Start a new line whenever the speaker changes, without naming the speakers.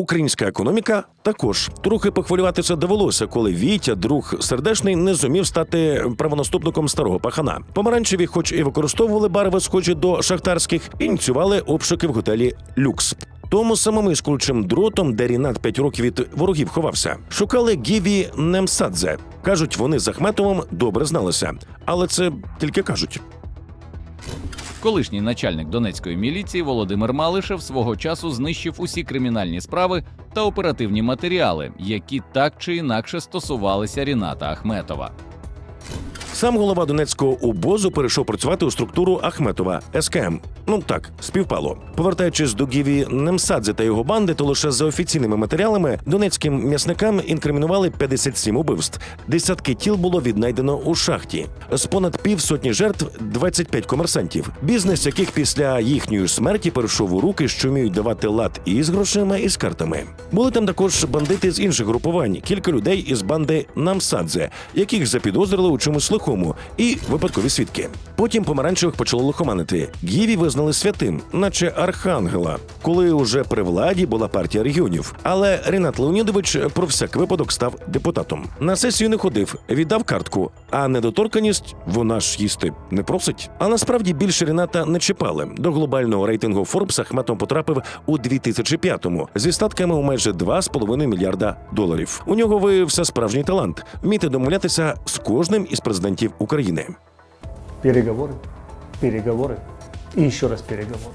Українська економіка також трохи похвилюватися довелося, коли Вітя, друг сердешний, не зумів стати правонаступником старого пахана. Помаранчеві, хоч і використовували барви, схожі до шахтарських, ініціювали обшуки в готелі Люкс. Тому самим із колючим дротом, де Рінат 5 років від ворогів ховався, шукали Гіві Немсадзе. Кажуть, вони з Ахметовим добре зналися, але це тільки кажуть.
Колишній начальник Донецької міліції Володимир Малишев свого часу знищив усі кримінальні справи та оперативні матеріали, які так чи інакше стосувалися Ріната Ахметова.
Сам голова Донецького обозу перейшов працювати у структуру Ахметова СКМ. Ну так, співпало. Повертаючись до Гіві Немсадзе та його банди, то лише за офіційними матеріалами донецьким м'ясникам інкримінували 57 убивств. Десятки тіл було віднайдено у шахті. З понад півсотні жертв 25 комерсантів, бізнес яких після їхньої смерті перейшов у руки, що вміють давати лад і з грошима, і з картами. Були там також бандити з інших групувань, кілька людей із банди Намсадзе, яких запідозрили у чомусь лихому, і випадкові свідки. Потім помаранчевих почало лихоманити. Гіві визнали святим, наче архангела, коли уже при владі була партія регіонів. Але Ренат Леонідович про всяк випадок став депутатом. На сесію не ходив, віддав картку, а недоторканість вона ж їсти не просить. А насправді більше Рената не чіпали. До глобального рейтингу Forbes Ахметом потрапив у 2005-му зі статками у майже 2,5 мільярда доларів. У нього виявився справжній талант вміти домовлятися з кожним із президентів України.
Переговоры, переговоры и еще раз переговоры.